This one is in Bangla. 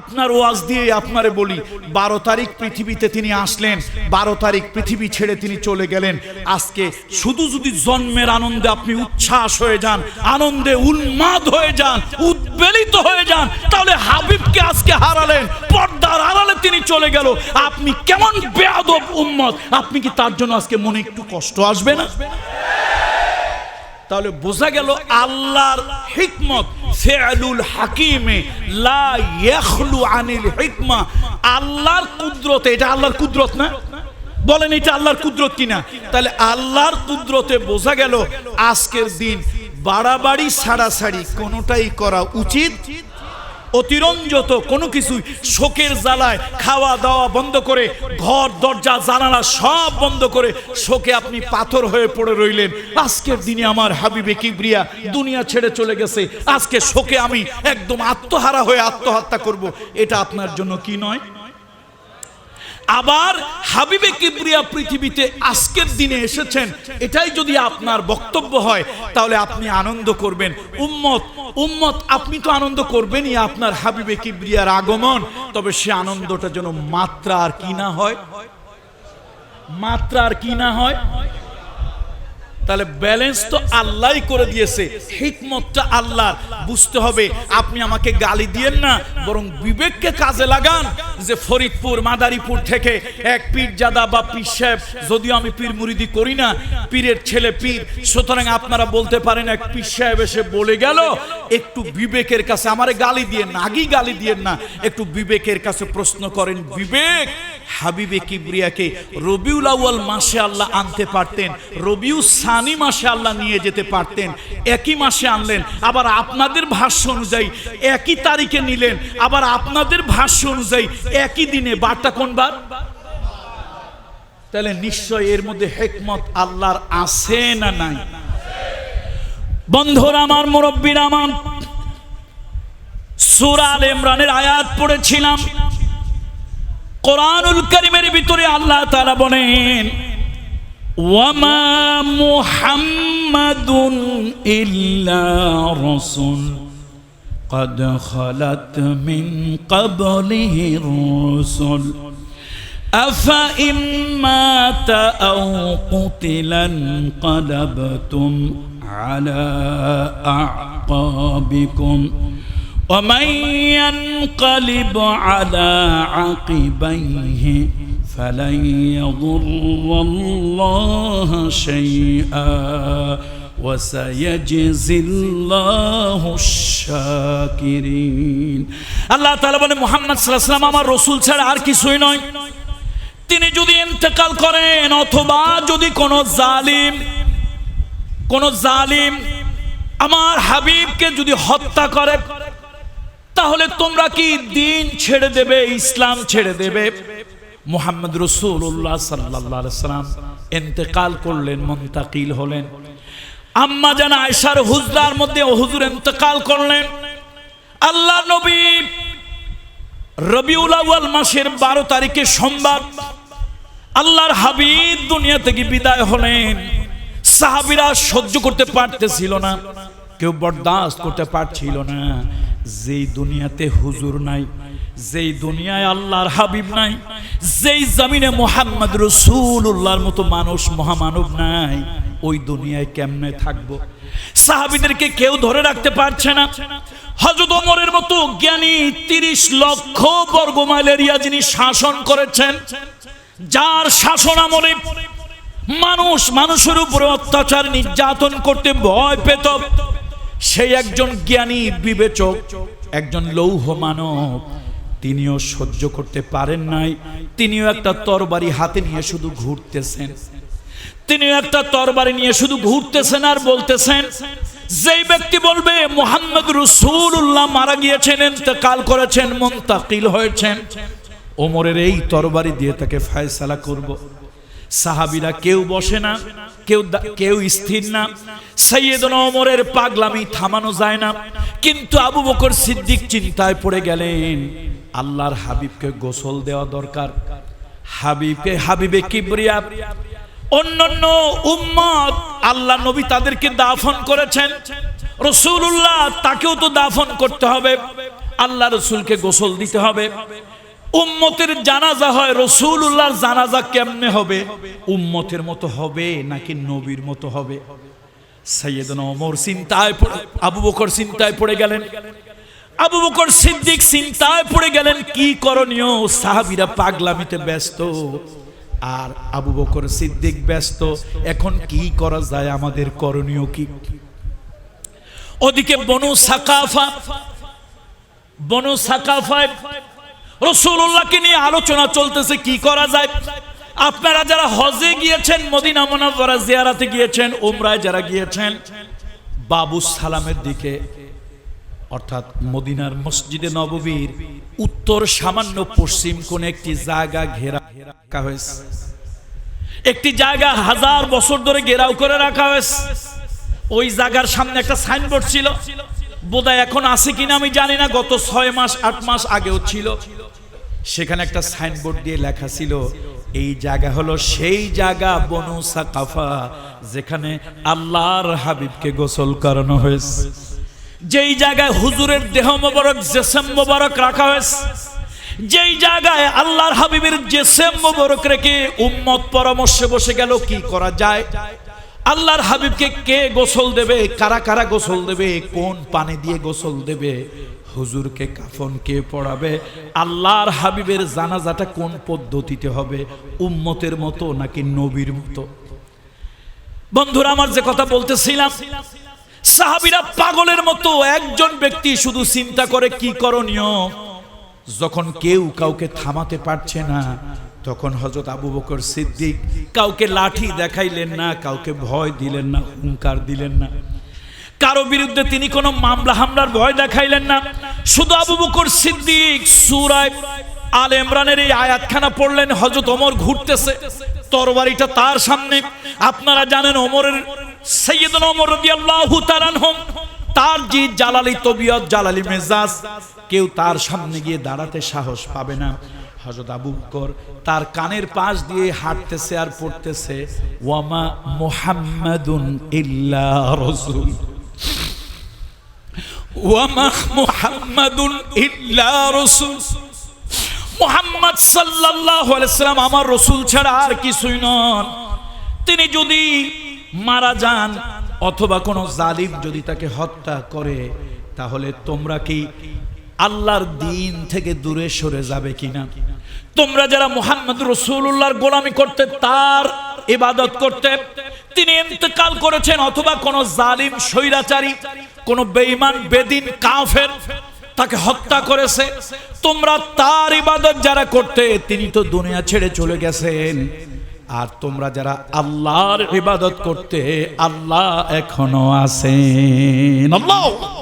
আপনার ওয়াজ দিয়ে আপনারে বলি, বারো তারিখ পৃথিবীতে তিনি আসলেন, বারো তারিখ পৃথিবী ছেড়ে তিনি চলে গেলেন। আজকে শুধু যদি জন্মের আনন্দে আপনি উচ্ছ্বাস হয়ে যান, আনন্দে উন্মাদ হয়ে যান, উদ্বেলিত হয়ে যান, তাহলে হাবিবকে আজকে হারালেন, পর্দার আড়ালে তিনি চলে গেল। আপনি কেমন বেয়াদব উম্মত, আপনি কি তার জন্য আজকে মনে একটু কষ্ট আসবে না? তাহলে বোঝা গেল আল্লাহর হিকমত ফেআলুল হাকিমে লা ইয়াখলু আনিল হিকমা। আল্লাহর কুদরতে, এটা আল্লাহর কুদরত না? বলেন এটা আল্লাহর কুদরত কিনা? তাহলে আল্লাহর কুদরতে বোঝা গেল, আজকের দিন বাড়াবাড়ি সাড়াসাড়ি কোনোটাই করা উচিত অতিরঞ্জত কোনো কিছুই শোকের জ্বালায় খাওয়া দাওয়া বন্ধ করে, ঘর, দরজা, জানালা সব বন্ধ করে শোকে আপনি পাথর হয়ে পড়ে রইলেন। আজকের দিনে আমার হাবিবে কিবরিয়া দুনিয়া ছেড়ে চলে গেছে। আজকে শোকে আমি একদম আত্মহারা হয়ে আত্মহত্যা করব। এটা আপনার জন্য কি নয়? আবার হাবিবে কিবরিয়া পৃথিবীতে আজকের দিনে এসেছেন। এটাই যদি আপনার বক্তব্য হয়, তাহলে আপনি আনন্দ করবেন। উম্মত উম্মত, আপনি তো আনন্দ করবেনই আপনার হাবিবে কিবরিয়ার আগমন, তবে সে আনন্দটা যেন মাত্রা আর কি না হয়? মাত্রা আর কি না হয়? তাহলে ব্যালেন্স তো আল্লাহই করে দিয়েছে হিকমতটা আল্লাহ বুঝতে হবে, আপনি আমাকে গালি দিয়েন না, বরং বিবেককে কাজে লাগান যে ফরিদপুর, মাদারীপুর থেকে এক পীর জাদা বা পীর সাহেব, যদিও আমি পীর মুরিদি করি না, পীরের ছেলে পীর, সুতরাং আপনারা বলতে পারেন এক পীর সাহেব এসে বলে গেল, একটু বিবেকের কাছে আমারে গালি দিয়েন না, আগেই গালি দিয়েন না, একটু বিবেকের কাছে প্রশ্ন করেন, বিবেক হাবিবে কিবরিয়াকে রবিউল আউয়াল মাসে আল্লাহ আনতে পারতেন রবিউ সানি মাসে আল্লাহ নিয়ে যেতে পারতেন, একই মাসে আনলেন, আবার আপনাদের ভাষ্য অনুযায়ী একই তারিখে নিলেন, আবার আপনাদের ভাষ্য অনুযায়ী একই দিনে, বারটা কোন বার? তাহলে নিশ্চয় এর মধ্যে হেকমত আল্লাহর আছে না নাই? বন্ধুরা আমার মুরব্বীর আমার সুরাল ইমরানের আয়াত পড়েছিলাম। কোরআনুল করিমের ভিতরে আল্লাহ তাআলা বলেন ওয়ামা মুহাম্মাদুন ইল্লা রাসূল قد خلت من قبله الرسل أفإن مات أو قتل انقلبتم على أعقابكم ومن ينقلب على عقبيه فلن يضر الله شيئا وسيجزي الله الشاكرين আল্লাহ তাআলা বলে মুহাম্মদ সাল্লাল্লাহু আলাইহি ওয়াসাল্লাম আমার রাসূল ছাড়া আর কিছুই নয় তিনি যদি ইন্তেকাল করেন অথবা যদি কোনো জালিম কোন জালিম আমার হাবিবকে যদি হত্যা করে তাহলে তোমরা কি দিন ছেড়ে দেবে, ইসলাম ছেড়ে দেবে? মোহাম্মদ রসুল্লাহ সাল্লাহ সাল্লাম এতেকাল করলেন, মন্তাকিল হলেন। আম্মা জান আয়সার হুজরার মধ্যে হুজুর এতেকাল করলেন। আল্লাহ নবী রবিউল মাসের বারো তারিখে সোমবার আল্লাহর হাবিব দুনিয়া থেকে বিদায় হলেন। সাহাবিরা সহ্য করতে পারতেছিল না, কেউ বরদাস্ত করতে পারছিল না। যেই দুনিয়াতে হুজুর নাই, যেই দুনিয়ায় আল্লাহর হাবিব নাই, যেই জমিনে মোহাম্মদ রসুল্লাহর মতো মানুষ, মহামানব নাই, ওই দুনিয়ায় কেমনে থাকব? সাহাবিদেরকে কেউ ধরে রাখতে পারছে না। হজরত ওমরের মতো জ্ঞানী তিরিশ লক্ষ বর্গ মাইল এরিয়া যিনি শাসন করেছেন, যার শাসন আমলে মানুষ, মানুষের উপরে অত্যাচার, নির্যাতন করতে ভয় পেত। সেই একজন জ্ঞানী বিবেচক, একজন লৌহ মানব। তিনিও সহ্য করতে পারেন নাই, তিনিও একটা তরবারি হাতে নিয়ে শুধু ঘুরতেছেন। তিনিও একটা তরবারি নিয়ে শুধু ঘুরতেছেন আর বলতেছেন, যেই ব্যক্তি বলবে মোহাম্মদ রসুল্লাহ মারা গিয়েছেন কাল করেছেন, মন্তাকিল হয়েছেন, ওমরের এই তরবারি দিয়ে তাকে ফায়সালা করব। সাহাবিরা কেউ বসে না। কেউ কেউ স্থির না। সৈয়দন ওমরের পাগলামি থামানো যায় না। কিন্তু আবু বকর সিদ্দিক চিন্তায় পড়ে গেলেন, আল্লাহর হাবিবকে গোসল দেওয়া দরকার। হাবিবকে, হাবিবে কিবরিয়া। অন্যান্য উম্মত আল্লাহ নবী তাদেরকে দাফন করেছেন। রসুল্লাহ তাকেও তো দাফন করতে হবে। আল্লাহ রসুলকে গোসল দিতে হবে। উম্মতের জানাজা হয় রসুল্লাহর জানাজা কেমনে হবে? উম্মতের মতো হবে নাকি নবীর মতো হবে? ওমর চিন্তায় আবু বকর চিন্তায় পড়ে গেলেন। আবু বকর সিদ্দিক চিন্তায় পড়ে গেলেন, কি করণীয়? সাহাবীরা ব্যস্ত। আর আবু বকর সিদ্দিক ব্যস্ত। এখন কি করা যায় আমাদের করণীয় কি? ওদিকে বনু সাকাফা, বনু সাকাফায় রসুল্লাহকে নিয়ে আলোচনা চলতেছে, কি করা যায়? আপনারা যারা হজে গিয়েছেন, মদিনা মোনাফারা জিয়ারাতে গিয়েছেন ওমরায় যারা গিয়েছেন, বাবু সালামের দিকে, অর্থাৎ মদিনার মসজিদে নববীর, উত্তর সামান্য পশ্চিম কোন একটি জায়গা ঘেরা, রাখা হয়েছে। একটি জায়গা হাজার বছর ধরে ঘেরাও করে রাখা হয়েছে। ওই জায়গার সামনে একটা সাইনবোর্ড ছিল। বোধহয় এখন আছে কিনা আমি জানি না, গত ছয় মাস, আট মাস আগেও ছিল। সেখানে একটা সাইনবোর্ড দিয়ে লেখা ছিল, এই জায়গা হলো সেই জায়গা বনু সাকাফা, যেখানে আল্লাহর হাবিবকে গোসল করানো হয়েছে। যেই জায়গায় হুজুরের দেহ মোবারক, জেসেম মোবারক রাখা হয়েছে, যেই জায়গায় আল্লাহর হাবিবের জেসেম মোবারক রেখে উম্মত পরামর্শে বসে গেল, কি করা যায়? আল্লাহর হাবিবকে কে গোসল দেবে? কারা কারা গোসল দেবে? কোন পানি দিয়ে গোসল দেবে? হুজুরকে কাফন কে পড়াবে? আল্লাহর হাবিবের জানাজাটা কোন পদ্ধতিতে হবে? উম্মতের মতো নাকি নবীর মতো? বন্ধুরা, আমার যে কথা বলতেছিলাম, সাহাবিরা পাগলের মতো একজন ব্যক্তি শুধু চিন্তা করে, কি করণীয়? যখন কেউ কাউকে থামাতে পারছে না, তখন হজরত আবু বকর সিদ্দিক কাউকে লাঠি দেখাইলেন না, কাউকে ভয় দিলেন না হুঙ্কার দিলেন না। কারও বিরুদ্ধে তিনি কোনো মামলা হামলার ভয় দেখাইলেন না। শুধু আবু বকর সিদ্দিক সুরায় আল ইমরানের এই আয়াতখানা পড়লেন হজরত ওমর ঘুরতেছে। তরবারিটা তার সামনে। আপনারা জানেন ওমরের সৈয়দন ওমর রাদিয়াল্লাহু তাআলা তার যে জালালি তবিয়ত, জালালি মেজাজ, কেউ তার সামনে গিয়ে দাঁড়াতে সাহস পাবে না। হজরত আবু বকর তার কানের পাশ দিয়ে হাঁটতেছে আর পড়তেছে ওয়ামা মুহাম্মাদুন ইল্লা রাসূল। ওয়ামা আমার রসুল ছাড়া আর কিছুই নন। তিনি যদি মারা যান অথবা কোনো জালিম যদি তাকে হত্যা করে, তাহলে তোমরা কি আল্লাহর দিন থেকে দূরে সরে যাবে কিনা? তোমরা যারা মোহাম্মদ রসুল্লাহর গোলামি করতে, তার ইবাদত করতে, তিনি ইন্তেকাল করেছেন অথবা কোনো জালিম, স্বৈরাচারী কোনো বেঈমান, বেদিন, কাফের তাকে হত্যা করেছে। তোমরা তার ইবাদত যারা করতে, তিনি তো দুনিয়া ছেড়ে চলে গেছেন। আর তোমরা যারা আল্লাহর ইবাদত করতে, আল্লাহ এখনও আছেন। আল্লাহ!